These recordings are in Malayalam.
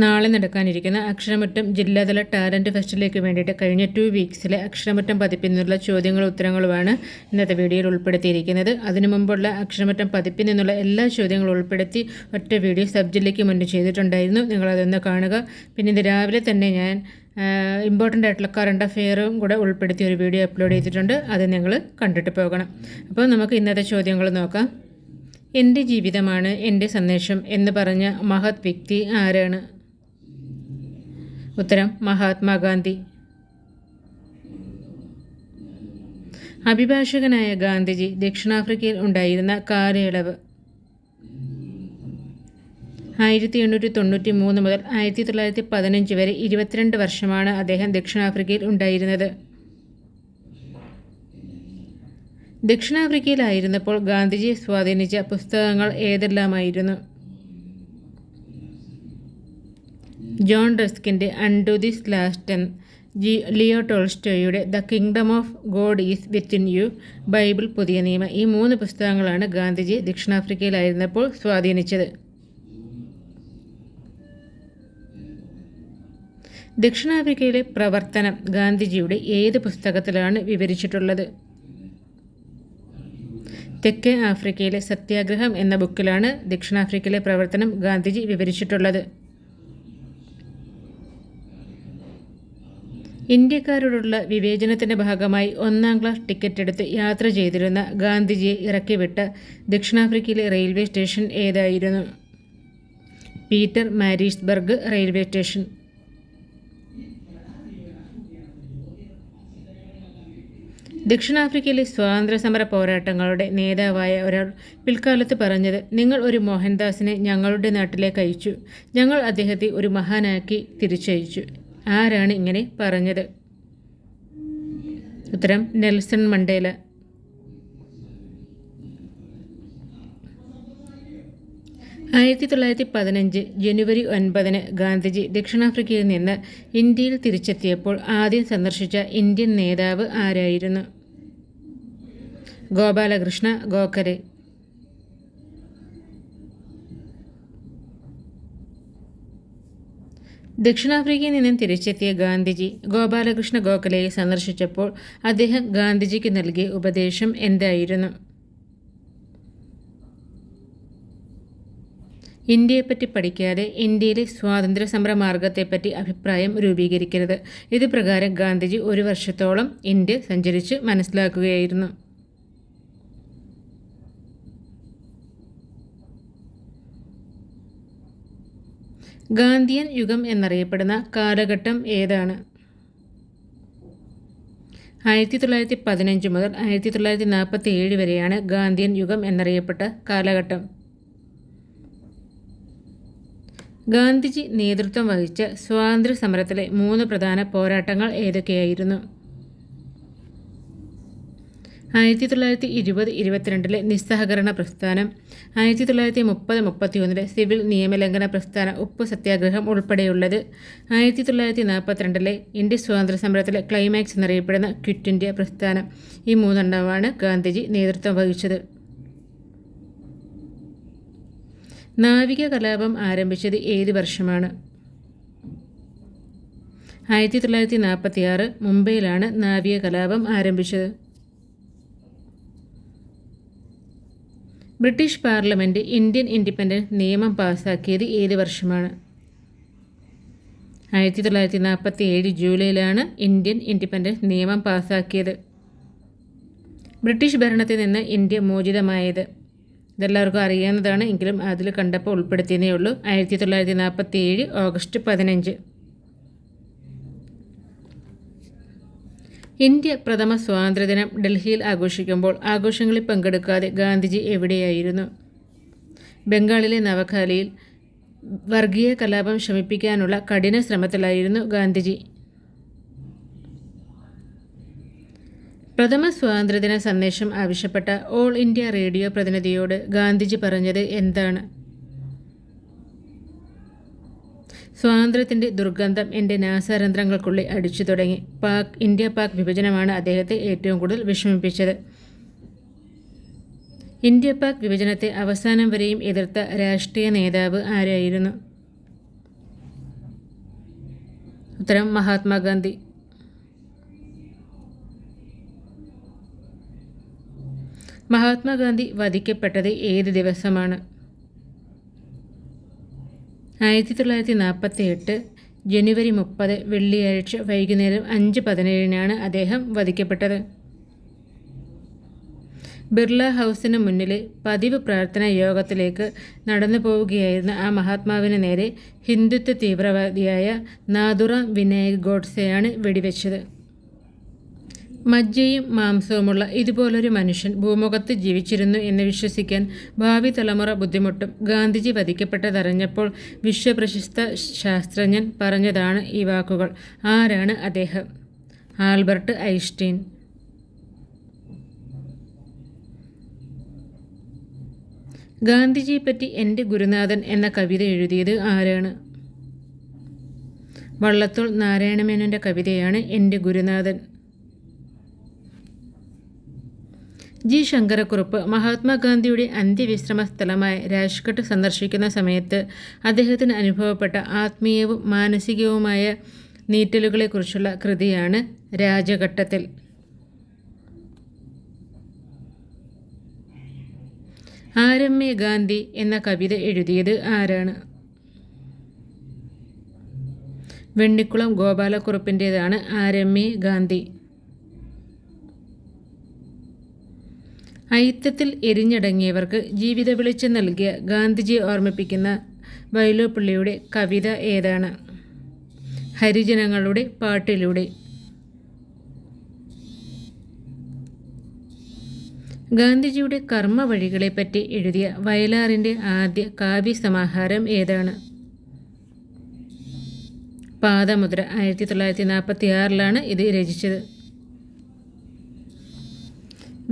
നാളെ നടക്കാനിരിക്കുന്ന അക്ഷരമറ്റം ജില്ലാതല ടാലന്റ് ഫെസ്റ്റിലേക്ക് വേണ്ടിയിട്ട് കഴിഞ്ഞ ടു വീക്സിലെ അക്ഷരമറ്റം പതിപ്പിൽ ചോദ്യങ്ങളും ഉത്തരങ്ങളുമാണ് ഇന്നത്തെ വീഡിയോയിൽ ഉൾപ്പെടുത്തിയിരിക്കുന്നത്. അതിനു മുമ്പുള്ള അക്ഷരമറ്റം പതിപ്പിൽ നിന്നുള്ള എല്ലാ ചോദ്യങ്ങളും ഉൾപ്പെടുത്തി ഒറ്റ വീഡിയോ സബ് ജില്ലയ്ക്ക് മുന്നേ ചെയ്തിട്ടുണ്ടായിരുന്നു നിങ്ങളതൊന്ന് കാണുക. പിന്നെ ഇത് രാവിലെ തന്നെ ഞാൻ ഇമ്പോർട്ടന്റ് ആയിട്ടുള്ള കറണ്ട് അഫെയറും കൂടെ ഉൾപ്പെടുത്തി ഒരു വീഡിയോ അപ്ലോഡ് ചെയ്തിട്ടുണ്ട്. അത് നിങ്ങൾ കണ്ടിട്ട് പോകണം. അപ്പോൾ നമുക്ക് ഇന്നത്തെ ചോദ്യങ്ങൾ നോക്കാം. എന്റെ ജീവിതമാണ് എന്റെ സന്ദേശം എന്ന് പറഞ്ഞ മഹത് വ്യക്തി ആരാണ്? ഉത്തരം മഹാത്മാഗാന്ധി. അഭിഭാഷകനായ ഗാന്ധിജി ദക്ഷിണാഫ്രിക്കയിൽ ഉണ്ടായിരുന്ന കാലയളവ്. ആയിരത്തി എണ്ണൂറ്റി തൊണ്ണൂറ്റി മൂന്ന് മുതൽ ആയിരത്തി തൊള്ളായിരത്തി പതിനഞ്ച് വരെ ഇരുപത്തിരണ്ട് വർഷമാണ് അദ്ദേഹം ദക്ഷിണാഫ്രിക്കയിൽ ഉണ്ടായിരുന്നത്. ദക്ഷിണാഫ്രിക്കയിലായിരുന്നപ്പോൾ ഗാന്ധിജിയെ സ്വാധീനിച്ച പുസ്തകങ്ങൾ ഏതെല്ലാമായിരുന്നു? ജോൺ ഡെസ്കിന്റെ അൺഡു ദിസ് ലാസ്റ്റ് ജി Leo ടോൾസ്റ്റോയുടെ the kingdom of God is within you bible പുതിയ നിയമം. ഈ മൂന്ന് പുസ്തകങ്ങളാണ് ഗാന്ധിജി ദക്ഷിണാഫ്രിക്കയിലായിരുന്നപ്പോൾ സ്വാധീനിച്ചത്. ദക്ഷിണാഫ്രിക്കയിലെ പ്രവർത്തനം ഗാന്ധിജിയുടെ ഏത് പുസ്തകത്തിലാണ് വിവരിച്ചിട്ടുള്ളത്? തെക്കേ ആഫ്രിക്കയിലെ സത്യാഗ്രഹം എന്ന ബുക്കിലാണ് ദക്ഷിണാഫ്രിക്കയിലെ പ്രവർത്തനം ഗാന്ധിജി വിവരിച്ചിട്ടുള്ളത്. ഇന്ത്യക്കാരോടുള്ള വിവേചനത്തിന്റെ ഭാഗമായി ഒന്നാം ക്ലാസ് ടിക്കറ്റ് എടുത്ത് യാത്ര ചെയ്തിരുന്ന ഗാന്ധിജിയെ ഇറക്കിവിട്ട ദക്ഷിണാഫ്രിക്കയിലെ റെയിൽവേ സ്റ്റേഷൻ ഏതായിരുന്നു? Pietermaritzburg railway station. ദക്ഷിണാഫ്രിക്കയിലെ സ്വാതന്ത്ര്യ സമര പോരാട്ടങ്ങളുടെ നേതാവായ ഒരാൾ പിൽക്കാലത്ത് പറഞ്ഞത് നിങ്ങൾ ഒരു മോഹൻദാസിനെ ഞങ്ങളുടെ നാട്ടിലേക്ക് അയച്ചു. ഞങ്ങൾ അദ്ദേഹത്തെ ഒരു മഹാനാക്കി തിരിച്ചയച്ചു. ആരാണ് ഇങ്ങനെ പറഞ്ഞത്? ഉത്തരം നെൽസൺ മണ്ടേല. ആയിരത്തി തൊള്ളായിരത്തി പതിനഞ്ച് ജനുവരി ഒൻപതിന് ഗാന്ധിജി ദക്ഷിണാഫ്രിക്കയിൽ നിന്ന് ഇന്ത്യയിൽ തിരിച്ചെത്തിയപ്പോൾ ആദ്യം സന്ദർശിച്ച ഇന്ത്യൻ നേതാവ് ആരായിരുന്നു? ഗോപാലകൃഷ്ണ ഗോഖലെ. ദക്ഷിണാഫ്രിക്കയിൽ നിന്നും തിരിച്ചെത്തിയ ഗാന്ധിജി ഗോപാലകൃഷ്ണ ഗോഖലയെ സന്ദർശിച്ചപ്പോൾ അദ്ദേഹം ഗാന്ധിജിക്ക് നൽകിയ ഉപദേശം എന്തായിരുന്നു? ഇന്ത്യയെപ്പറ്റി പഠിക്കാതെ ഇന്ത്യയിലെ സ്വാതന്ത്ര്യ സമര മാർഗത്തെപ്പറ്റി അഭിപ്രായം രൂപീകരിക്കരുത്. ഇത് പ്രകാരം ഗാന്ധിജി ഒരു വർഷത്തോളം ഇന്ത്യ സഞ്ചരിച്ച് മനസ്സിലാക്കുകയായിരുന്നു. ഗാന്ധിയൻ യുഗം എന്നറിയപ്പെടുന്ന കാലഘട്ടം ഏതാണ്? ആയിരത്തി തൊള്ളായിരത്തി പതിനഞ്ച് മുതൽ ആയിരത്തി തൊള്ളായിരത്തി നാൽപ്പത്തി ഏഴ് വരെയാണ് ഗാന്ധിയൻ യുഗം എന്നറിയപ്പെട്ട കാലഘട്ടം. ഗാന്ധിജി നേതൃത്വം വഹിച്ച സ്വാതന്ത്ര്യ സമരത്തിലെ മൂന്ന് പ്രധാന പോരാട്ടങ്ങൾ ഏതൊക്കെയായിരുന്നു? ആയിരത്തി തൊള്ളായിരത്തി ഇരുപത് ഇരുപത്തിരണ്ടിലെ നിസ്സഹകരണ പ്രസ്ഥാനം ആയിരത്തി തൊള്ളായിരത്തി മുപ്പത് മുപ്പത്തി ഒന്നിലെ സിവിൽ നിയമലംഘന പ്രസ്ഥാനം ഉപ്പ് സത്യാഗ്രഹം ഉൾപ്പെടെയുള്ളത് ആയിരത്തി തൊള്ളായിരത്തി നാൽപ്പത്തിരണ്ടിലെ ഇന്ത്യ സ്വാതന്ത്ര്യ സമരത്തിലെ ക്ലൈമാക്സ് എന്നറിയപ്പെടുന്ന ക്വിറ്റ് ഇന്ത്യ പ്രസ്ഥാനം ഈ മൂന്നെണ്ണമാണ് ഗാന്ധിജി നേതൃത്വം വഹിച്ചത്. നാവിക കലാപം ആരംഭിച്ചത് ഏത് വർഷമാണ്? ആയിരത്തി തൊള്ളായിരത്തി നാൽപ്പത്തി ആറ് മുംബൈയിലാണ് നാവിക കലാപം ആരംഭിച്ചത്. ബ്രിട്ടീഷ് പാർലമെന്റ് ഇന്ത്യൻ ഇൻഡിപെൻഡൻസ് നിയമം പാസാക്കിയത് ഏത് വർഷമാണ്. ആയിരത്തി തൊള്ളായിരത്തി നാൽപ്പത്തി ഏഴ് ജൂലൈയിലാണ് ഇന്ത്യൻ ഇൻഡിപെൻഡൻസ് നിയമം പാസാക്കിയത്. ബ്രിട്ടീഷ് ഭരണത്തിൽ നിന്ന് ഇന്ത്യ മോചിതമായത്. ഇതെല്ലാവർക്കും അറിയാവുന്നതാണ്. എങ്കിലും അതിൽ കണ്ടപ്പോൾ ഉൾപ്പെടുത്തിയതേ ഉള്ളൂ. ആയിരത്തി തൊള്ളായിരത്തി നാൽപ്പത്തി ഏഴ് ഓഗസ്റ്റ് പതിനഞ്ച്. ഇന്ത്യ പ്രഥമ സ്വാതന്ത്ര്യദിനം ഡൽഹിയിൽ ആഘോഷിക്കുമ്പോൾ ആഘോഷങ്ങളിൽ പങ്കെടുക്കാതെ ഗാന്ധിജി എവിടെയായിരുന്നു? ബംഗാളിലെ നവഖാലിയിൽ വർഗീയ കലാപം ശമിപ്പിക്കാനുള്ള കഠിന ശ്രമത്തിലായിരുന്നു ഗാന്ധിജി. പ്രഥമ സ്വാതന്ത്ര്യദിന സന്ദേശം ആവശ്യപ്പെട്ട ഓൾ ഇന്ത്യ റേഡിയോ പ്രതിനിധിയോട് ഗാന്ധിജി പറഞ്ഞത് എന്താണ്? സ്വാതന്ത്ര്യത്തിന്റെ ദുർഗന്ധം എന്റെ നാസാരന്ധ്രങ്ങൾക്കുള്ളിൽ അടിച്ചു തുടങ്ങി. പാക് ഇന്ത്യ പാക് വിഭജനമാണ് അദ്ദേഹത്തെ ഏറ്റവും കൂടുതൽ വിഷമിപ്പിച്ചത്. ഇന്ത്യ പാക് വിഭജനത്തെ അവസാനം വരെയും എതിർത്ത രാഷ്ട്രീയ നേതാവ് ആരായിരുന്നു? ഉത്തരം മഹാത്മാഗാന്ധി. മഹാത്മാഗാന്ധി വധിക്കപ്പെട്ടത് ഏത് ദിവസമാണ്? ആയിരത്തി തൊള്ളായിരത്തി നാൽപ്പത്തി എട്ട് ജനുവരി മുപ്പത് വെള്ളിയാഴ്ച വൈകുന്നേരം അഞ്ച് പതിനേഴിനാണ് അദ്ദേഹം വധിക്കപ്പെട്ടത്. ബിർള ഹൗസിന് മുന്നിൽ പതിവ് പ്രാർത്ഥനാ യോഗത്തിലേക്ക് നടന്നു പോവുകയായിരുന്ന ആ മഹാത്മാവിന് നേരെ ഹിന്ദുത്വ തീവ്രവാദിയായ നാദുറ വിനായക് ഗോഡ്സെയാണ് വെടിവെച്ചത്. മജ്ജയും മാംസവുമുള്ള ഇതുപോലൊരു മനുഷ്യൻ ഭൂമുഖത്ത് ജീവിച്ചിരുന്നു എന്ന് വിശ്വസിക്കാൻ ഭാവി തലമുറ ബുദ്ധിമുട്ടും ഗാന്ധിജി വധിക്കപ്പെട്ടതറിഞ്ഞപ്പോൾ വിശ്വപ്രശസ്ത ശാസ്ത്രജ്ഞൻ പറഞ്ഞതാണ് ഈ വാക്കുകൾ. ആരാണ് അദ്ദേഹം? Albert Einstein. ഗാന്ധിജിയെപ്പറ്റി എന്റെ ഗുരുനാഥൻ എന്ന കവിത എഴുതിയത് ആരാണ്? വള്ളത്തോൾ നാരായണമേനോന്റെ കവിതയാണ് എന്റെ ഗുരുനാഥൻ. ജി ശങ്കരക്കുറുപ്പ് മഹാത്മാഗാന്ധിയുടെ അന്ത്യവിശ്രമ സ്ഥലമായ രാജ്ഘട്ട് സന്ദർശിക്കുന്ന സമയത്ത് അദ്ദേഹത്തിന് അനുഭവപ്പെട്ട ആത്മീയവും മാനസികവുമായ നീറ്റലുകളെക്കുറിച്ചുള്ള കൃതിയാണ് രാജഘട്ടത്തിൽ. ആരമ്യ ഗാന്ധി എന്ന കവിത എഴുതിയത് ആരാണ്? വെണ്ണിക്കുളം ഗോപാലക്കുറുപ്പിന്റേതാണ് ആരമ്യ ഗാന്ധി. അയിത്തത്തിൽ എരിഞ്ഞടങ്ങിയവർക്ക് ജീവിത വെളിച്ചം നൽകിയ ഗാന്ധിജിയെ ഓർമ്മിപ്പിക്കുന്ന വൈലോപ്പിള്ളിയുടെ കവിത ഏതാണ്? ഹരിജനങ്ങളുടെ പാട്ടിലൂടെ. ഗാന്ധിജിയുടെ കർമ്മ വഴികളെപ്പറ്റി എഴുതിയ വയലാറിന്റെ ആദ്യ കാവ്യസമാഹാരം ഏതാണ്? പാദമുദ്ര ആയിരത്തി തൊള്ളായിരത്തി നാൽപ്പത്തി ആറിലാണ് ഇത് രചിച്ചത്.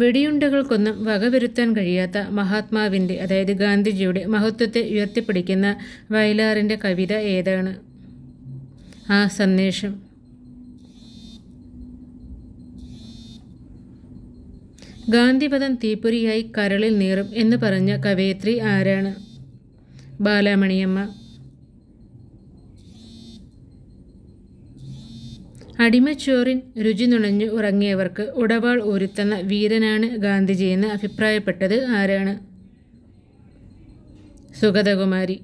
വെടിയുണ്ടകൾക്കൊന്നും വകവരുത്താൻ കഴിയാത്ത മഹാത്മാവിന്റെ അതായത് ഗാന്ധിജിയുടെ മഹത്വത്തെ ഉയർത്തിപ്പിടിക്കുന്ന വയലാറിന്റെ കവിത ഏതാണ്? ആ സന്ദേശം. ഗാന്ധിപദം തീപ്പൊരിയായി കരളിൽ നീറും എന്ന് പറഞ്ഞ കവയത്രി ആരാണ്? ബാലാമണിയമ്മ. അടിമച്ചോറിൻ രുചി നുണഞ്ഞു ഉറങ്ങിയവർക്ക് ഉടവാൾ ഊരുത്തുന്ന വീരനാണ് ഗാന്ധിജിയെന്ന് അഭിപ്രായപ്പെട്ടത് ആരാണ്? സുഗതകുമാരി.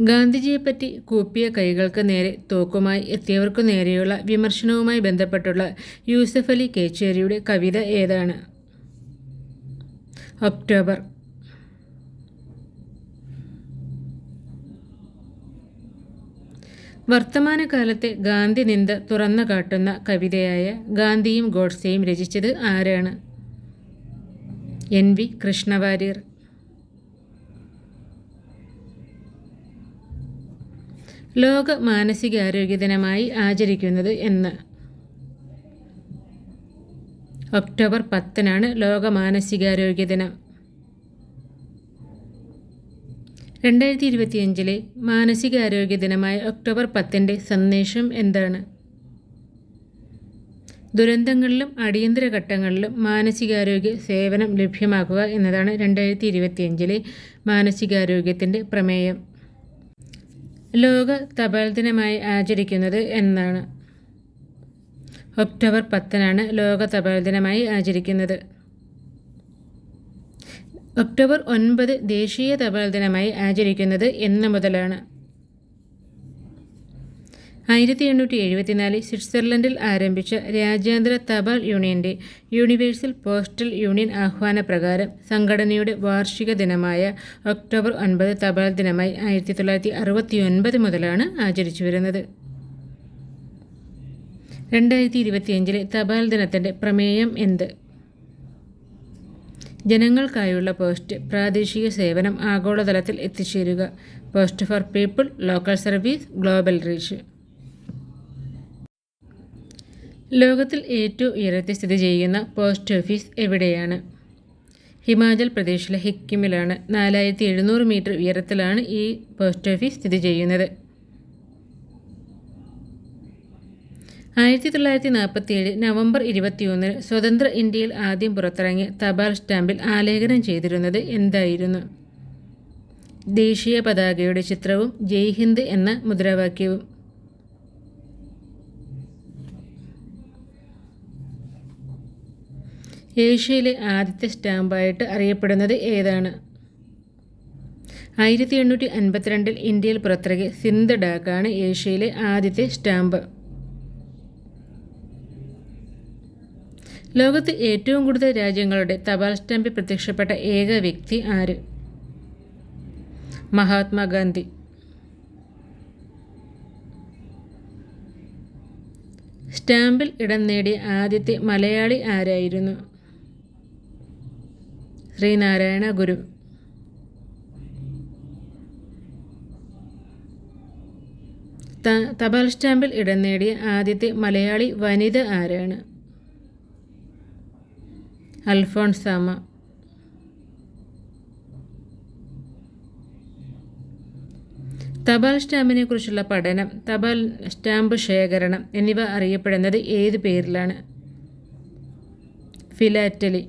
ഗാന്ധിജിയെപ്പറ്റി കൂപ്പിയ കൈകൾക്ക് നേരെ തോക്കുമായി എത്തിയവർക്കു നേരെയുള്ള വിമർശനവുമായി ബന്ധപ്പെട്ടുള്ള യൂസഫ് അലി കേച്ചേരിയുടെ കവിത ഏതാണ്? ഒക്ടോബർ. വർത്തമാനകാലത്തെ ഗാന്ധി നിന്ദ തുറന്നു കാട്ടുന്ന കവിതയായ ഗാന്ധിയും ഗോഡ്സെയും രചിച്ചത് ആരാണ്? N V Krishna Warrier. ലോക മാനസികാരോഗ്യ ദിനമായി ആചരിക്കുന്നത് എന്ന്. ഒക്ടോബർ പത്തിനാണ് ലോക മാനസികാരോഗ്യ ദിനം രണ്ടായിരത്തി ഇരുപത്തിയഞ്ചിലെ മാനസികാരോഗ്യ ദിനമായ ഒക്ടോബർ പത്തിന്റെ സന്ദേശം എന്താണ്? ദുരന്തങ്ങളിലും അടിയന്തര ഘട്ടങ്ങളിലും മാനസികാരോഗ്യ സേവനം ലഭ്യമാക്കുക എന്നതാണ് രണ്ടായിരത്തി ഇരുപത്തിയഞ്ചിലെ മാനസികാരോഗ്യത്തിന്റെ പ്രമേയം. ലോക തപാൽ ദിനമായി ആചരിക്കുന്നത് എന്നാണ്. ഒക്ടോബർ പത്തിനാണ് ലോക തപാൽ ദിനമായി ആചരിക്കുന്നത്. ഒക്ടോബർ ഒൻപത് ദേശീയ തപാൽ ദിനമായി ആചരിക്കുന്നത് എന്ന് മുതലാണ്. ആയിരത്തി എണ്ണൂറ്റി എഴുപത്തിനാലിൽ സ്വിറ്റ്സർലൻഡിൽ ആരംഭിച്ച രാജ്യാന്തര തപാൽ യൂണിയന്റെ യൂണിവേഴ്സൽ പോസ്റ്റൽ യൂണിയൻ ആഹ്വാന പ്രകാരം സംഘടനയുടെ വാർഷിക ദിനമായ ഒക്ടോബർ ഒൻപത് തപാൽ ദിനമായി ആയിരത്തി തൊള്ളായിരത്തി അറുപത്തി ഒൻപത് മുതലാണ് ആചരിച്ചു വരുന്നത്. രണ്ടായിരത്തി ഇരുപത്തിയഞ്ചിലെ തപാൽ ദിനത്തിന്റെ പ്രമേയം എന്ത്? ജനങ്ങൾക്കായുള്ള പോസ്റ്റ് പ്രാദേശിക സേവനം ആഗോളതലത്തിൽ എത്തിച്ചേരുക. Post for people local service global reach ലോകത്തിൽ ഏറ്റവും ഉയരത്തിൽ സ്ഥിതി ചെയ്യുന്ന പോസ്റ്റ് ഓഫീസ് എവിടെയാണ്? ഹിമാചൽ പ്രദേശിലെ ഹിക്കിമിലാണ്. നാലായിരത്തി എഴുന്നൂറ് മീറ്റർ ഉയരത്തിലാണ് ഈ പോസ്റ്റ് ഓഫീസ് സ്ഥിതി ചെയ്യുന്നത്. ആയിരത്തി തൊള്ളായിരത്തി നാൽപ്പത്തി ഏഴ് നവംബർ ഇരുപത്തിയൊന്നിന് സ്വതന്ത്ര ഇന്ത്യയിൽ ആദ്യം പുറത്തിറങ്ങിയ തപാൽ സ്റ്റാമ്പിൽ ആലേഖനം ചെയ്തിരുന്നത് എന്തായിരുന്നു? ദേശീയ പതാകയുടെ ചിത്രവും ജയ് ഹിന്ദ് എന്ന മുദ്രാവാക്യവും. ഏഷ്യയിലെ ആദ്യത്തെ സ്റ്റാമ്പായിട്ട് അറിയപ്പെടുന്നത് ഏതാണ്? ആയിരത്തി എണ്ണൂറ്റി അൻപത്തിരണ്ടിൽ ഇന്ത്യയിൽ പുറത്തിറങ്ങിയ സിന്ധ് ഡാക്കാണ് ഏഷ്യയിലെ ആദ്യത്തെ സ്റ്റാമ്പ്. ലോകത്ത് ഏറ്റവും കൂടുതൽ രാജ്യങ്ങളുടെ തപാൽ സ്റ്റാമ്പിൽ പ്രത്യക്ഷപ്പെട്ട ഏക വ്യക്തി ആര്? മഹാത്മാഗാന്ധി. സ്റ്റാമ്പിൽ ഇടം നേടിയ ആദ്യത്തെ മലയാളി ആരായിരുന്നു? ശ്രീനാരായണ ഗുരു. തപാൽ സ്റ്റാമ്പിൽ ഇടം നേടിയ ആദ്യത്തെ മലയാളി വനിത ആരാണ്? അൽഫോൺസാമ തപാൽ സ്റ്റാമ്പിനെ കുറിച്ചുള്ള പഠനം തപാൽ സ്റ്റാമ്പ് ശേഖരണം എന്നിവ അറിയപ്പെടുന്നത് ഏത് പേരിലാണ്? ഫിലാറ്റലി.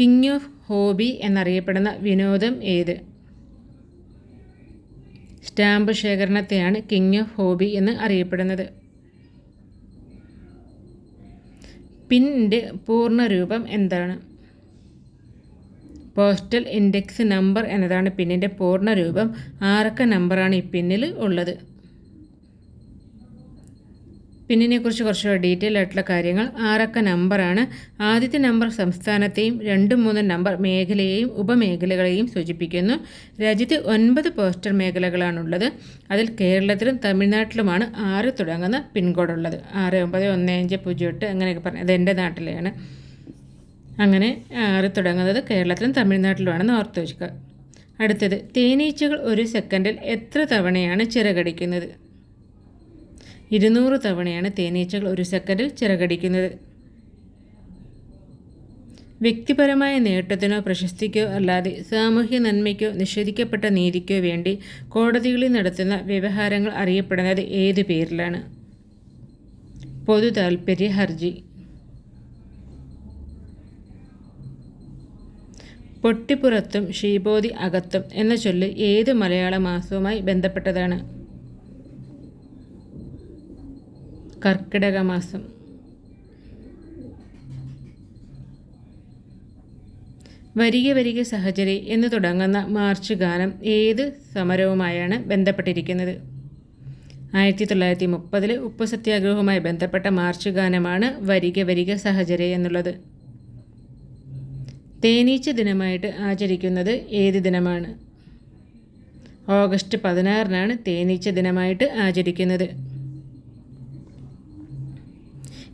കിങ് ഓഫ് ഹോബി എന്നറിയപ്പെടുന്ന വിനോദം ഏത്? സ്റ്റാമ്പ് ശേഖരണത്തെയാണ് കിങ് ഓഫ് ഹോബി എന്ന് അറിയപ്പെടുന്നത്. പിന്നിന്റെ പൂർണരൂപം എന്താണ്? പോസ്റ്റൽ ഇൻഡെക്സ് നമ്പർ എന്നതാണ് പിന്നിന്റെ പൂർണരൂപം. ആറക്ക നമ്പറാണ് ഈ പിന്നിൽ ഉള്ളത്. പിന്നിനെക്കുറിച്ച് കുറച്ച് ഡീറ്റെയിൽ ആയിട്ടുള്ള കാര്യങ്ങൾ. ആറക്ക നമ്പറാണ് ആദ്യത്തെ നമ്പർ സംസ്ഥാനത്തെയും രണ്ട് മൂന്ന് നമ്പർ മേഖലയെയും ഉപമേഖലകളെയും സൂചിപ്പിക്കുന്നു. രാജ്യത്തെ ഒൻപത് പോസ്റ്റൽ മേഖലകളാണുള്ളത്. അതിൽ കേരളത്തിലും തമിഴ്നാട്ടിലുമാണ് ആറ് തുടങ്ങുന്ന പിൻകോഡ് ഉള്ളത്. ആറ് ഒമ്പത് ഒന്ന് അഞ്ച് പൂജ്യം എട്ട് അങ്ങനെയൊക്കെ പറഞ്ഞു. അത് എന്റെ നാട്ടിലെയാണ്. അങ്ങനെ ആറ് തുടങ്ങുന്നത് കേരളത്തിലും തമിഴ്നാട്ടിലുമാണെന്ന് ഓർത്ത് വെക്കുക അടുത്തത് തേനീച്ചകൾ ഒരു സെക്കൻഡിൽ എത്ര തവണയാണ് ചിറകടിക്കുന്നത്? ഇരുന്നൂറ് തവണയാണ് തേനീച്ചകൾ ഒരു സെക്കൻഡിൽ ചിറകടിക്കുന്നത്. വ്യക്തിപരമായ നേട്ടത്തിനോ പ്രശസ്തിക്കോ അല്ലാതെ സാമൂഹ്യ നന്മയ്ക്കോ നിഷേധിക്കപ്പെട്ട നീതിക്കോ വേണ്ടി കോടതികളിൽ നടത്തുന്ന വ്യവഹാരങ്ങൾ അറിയപ്പെടുന്നത് ഏത് പേരിലാണ്? പൊതു താൽപ്പര്യ ഹർജി. പൊട്ടിപ്പുറത്തും ഷീബോധി അകത്തും എന്ന ചൊല്ല് ഏത് മലയാള മാസവുമായി ബന്ധപ്പെട്ടതാണ്? കർക്കിടക മാസം വരിക വരിക സഹചരി എന്ന് തുടങ്ങുന്ന മാർച്ച് ഗാനം ഏത് സമരവുമായാണ് ബന്ധപ്പെട്ടിരിക്കുന്നത്? ആയിരത്തി തൊള്ളായിരത്തി മുപ്പതിൽ ഉപ്പ് സത്യാഗ്രഹവുമായി ബന്ധപ്പെട്ട മാർച്ച് ഗാനമാണ് വരിക വരിക സഹചരി എന്നുള്ളത്. തേനീച്ച ദിനമായിട്ട് ആചരിക്കുന്നത് ഏത് ദിനമാണ്? ഓഗസ്റ്റ് പതിനാറിനാണ് തേനീച്ച ദിനമായിട്ട് ആചരിക്കുന്നത്.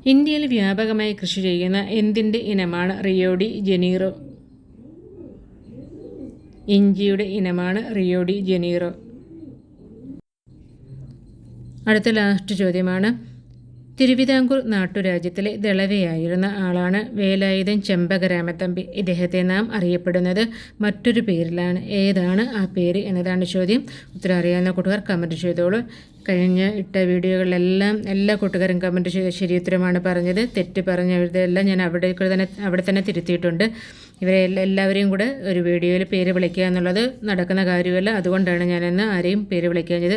ഇന്ത്യയിൽ വ്യാപകമായി കൃഷി ചെയ്യുന്ന എന്തിന്റെ ഇനമാണ് റിയോഡി ജനീറോ? ഇഞ്ചിയുടെ ഇനമാണ് റിയോഡി ജനീറോ. അടുത്ത ലാസ്റ്റ് ചോദ്യമാണ്. തിരുവിതാംകൂർ നാട്ടുരാജ്യത്തിലെ ദളവയായിരുന്ന ആളാണ് വേലായുധൻ ചെമ്പകരാമത്തമ്പി. ഇദ്ദേഹത്തെ നാം അറിയപ്പെടുന്നത് മറ്റൊരു പേരിലാണ്. ഏതാണ് ആ പേര് എന്നതാണ് ചോദ്യം. ഉത്തരം അറിയാവുന്ന കൂട്ടുകാർ കമന്റ് ചെയ്തോളൂ. കഴിഞ്ഞ ഇട്ട വീഡിയോകളിലെല്ലാം എല്ലാ കൂട്ടുകാരും കമന്റ് ശരിയുത്തരമാണ് പറഞ്ഞത്. തെറ്റ് പറഞ്ഞ ഇതെല്ലാം ഞാൻ അവിടെ തന്നെ അവിടെ തന്നെ തിരുത്തിയിട്ടുണ്ട്. ഇവരെ എല്ലാവരെയും കൂടെ ഒരു വീഡിയോയിൽ പേര് വിളിക്കുക എന്നുള്ളത് നടക്കുന്ന കാര്യമല്ല. അതുകൊണ്ടാണ് ഞാനിന്ന് ആരെയും പേര് വിളിക്കാഞ്ഞത്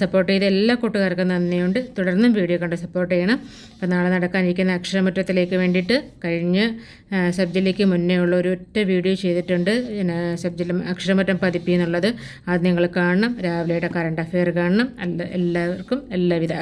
സപ്പോർട്ട് ചെയ്ത എല്ലാ കൂട്ടുകാർക്കും നന്ദിയുണ്ട്. തുടർന്നും വീഡിയോ കണ്ട് സപ്പോർട്ട് ചെയ്യണം. അപ്പോൾ നാളെ നടക്കാനിരിക്കുന്ന അക്ഷരമുറ്റത്തിലേക്ക് വേണ്ടിയിട്ട് കഴിഞ്ഞ് സബ്ജിലേക്ക് മുന്നേ ഉള്ള ഒരു ഒറ്റ വീഡിയോ ചെയ്തിട്ടുണ്ട്. സബ്ജിലും അക്ഷരമുറ്റം പതിപ്പി എന്നുള്ളത്. അത് നിങ്ങൾ കാണണം. രാവിലെയുടെ കറണ്ട് അഫെയർ കാണണം. അല്ല إلا بكم إلا بإذا